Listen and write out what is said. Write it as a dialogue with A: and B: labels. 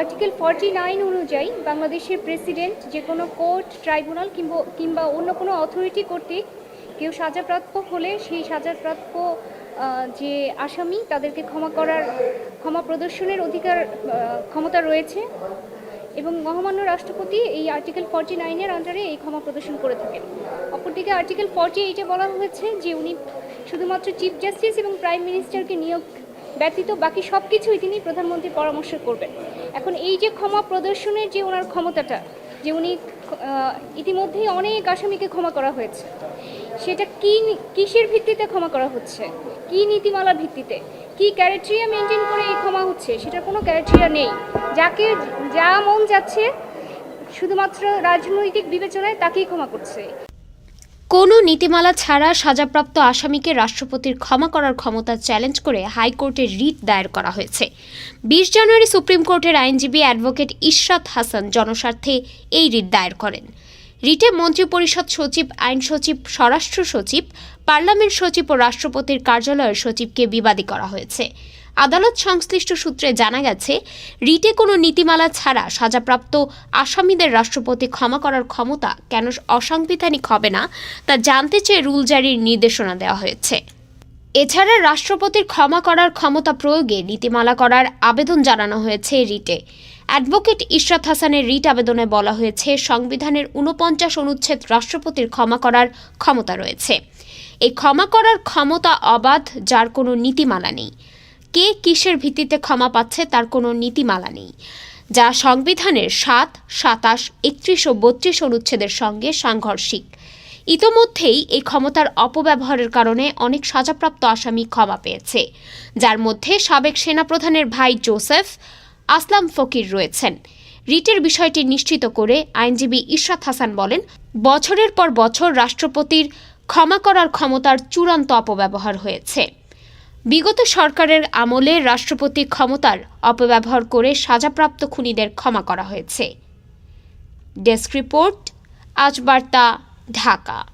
A: Article forty nine অনুযায়ী বাংলাদেশের president যে কোনো কোর্ট ট্রাইব্যুনাল কিংবা কিংবা অন্য কোনো অথরিটি কর্তৃক কেউ সাজাপ্রাপ্য হলে সেই সাজাপ্রাপ্য যে আসামি তাদেরকে ক্ষমা করার, ক্ষমা প্রদর্শনের অধিকার ক্ষমতা রয়েছে এবং মহামান্য রাষ্ট্রপতি এই আর্টিকেল ফর্টি নাইনের আন্ডারে এই ক্ষমা প্রদর্শন করে থাকেন। অপরদিকে আর্টিকেল ফর্টি এইটে বলা হয়েছে যে উনি শুধুমাত্র চিফ জাস্টিস এবং প্রাইম মিনিস্টারকে নিয়োগ ব্যতীত বাকি সব কিছুই তিনি প্রধানমন্ত্রীর পরামর্শ করবেন। এখন এই যে ক্ষমা প্রদর্শনের যে ওনার ক্ষমতাটা, যে উনি ইতিমধ্যেই অনেক আসামিকে ক্ষমা করা হয়েছে, সেটা কি কিসের ভিত্তিতে ক্ষমা করা হচ্ছে? কি নীতিমালার ভিত্তিতে? কি ক্যারেক্টেরিয়া মেনটেন করে এই ক্ষমা হচ্ছে? সেটার কোনো ক্যারেক্টেরিয়া নেই। যাকে, যা মন যাচ্ছে, শুধুমাত্র রাজনৈতিক বিবেচনায় তাকেই ক্ষমা করছে।
B: কোনো নীতিমালা ছাড়া সাজাপ্রাপ্ত আসামিকে রাষ্ট্রপতির ক্ষমা করার ক্ষমতা চ্যালেঞ্জ করে হাইকোর্টে রিট দায়ের করা হয়েছে। বিশ জানুয়ারি সুপ্রিম কোর্টের আইনজীবী অ্যাডভোকেট ইশরাত হাসান জনস্বার্থে এই রিট দায়ের করেন। রিটে মন্ত্রিপরিষদ সচিব, আইন সচিব, স্বরাষ্ট্র সচিব, পার্লামেন্ট সচিব ও রাষ্ট্রপতির কার্যালয়ের সচিবকে বিবাদী করা হয়েছে। আদালত সংশ্লিষ্ট সূত্রে জানা গেছে, রিটে কোনো নীতিমালা ছাড়া সাজাপ্রাপ্ত আসামিদের রাষ্ট্রপতি ক্ষমা করার ক্ষমতা কেন অসাংবিধানিক হবে না তা জানতে চেয়ে রুল জারির নির্দেশনা দেওয়া হয়েছে। এছাড়া রাষ্ট্রপতির ক্ষমা করার ক্ষমতা প্রয়োগে নীতিমালা করার আবেদন জানানো হয়েছে রিটে। অ্যাডভোকেট ইশরাত হাসানের রিট আবেদনে বলা হয়েছে, সংবিধানের উনপঞ্চাশ অনুচ্ছেদ রাষ্ট্রপতির ক্ষমা করার ক্ষমতা রয়েছে। এই ক্ষমা করার ক্ষমতা অবাধ, যার কোনো নীতিমালা নেই। কে কিসের ভিত্তিতে ক্ষমা পাচ্ছে তার কোনো নীতিমালা নেই। যা সংবিধানের সাত, সাতাশ, একত্রিশ ও বত্রিশ অনুচ্ছেদের সঙ্গে সাংঘর্ষিক। ইতোমধ্যেই এই ক্ষমতার অপব্যবহারের কারণে অনেক সাজাপ্রাপ্ত আসামি ক্ষমা পেয়েছে। যার মধ্যে সাবেক সেনাপ্রধানের ভাই জোসেফ আসলাম ফকির রয়েছেন। রিটের বিষয়টি নিশ্চিত করে আইনজীবী ইশরাত হাসান বলেন, বছরের পর বছর রাষ্ট্রপতির ক্ষমা করার ক্ষমতার চূড়ান্ত অপব্যবহার হয়েছে। বিগত সরকারের আমলে রাষ্ট্রপতি ক্ষমতার অপব্যবহার করে সাজাপ্রাপ্ত খুনিদের ক্ষমা করা হয়েছে। ডেস্ক রিপোর্ট, আজ বার্তা ঢাকা।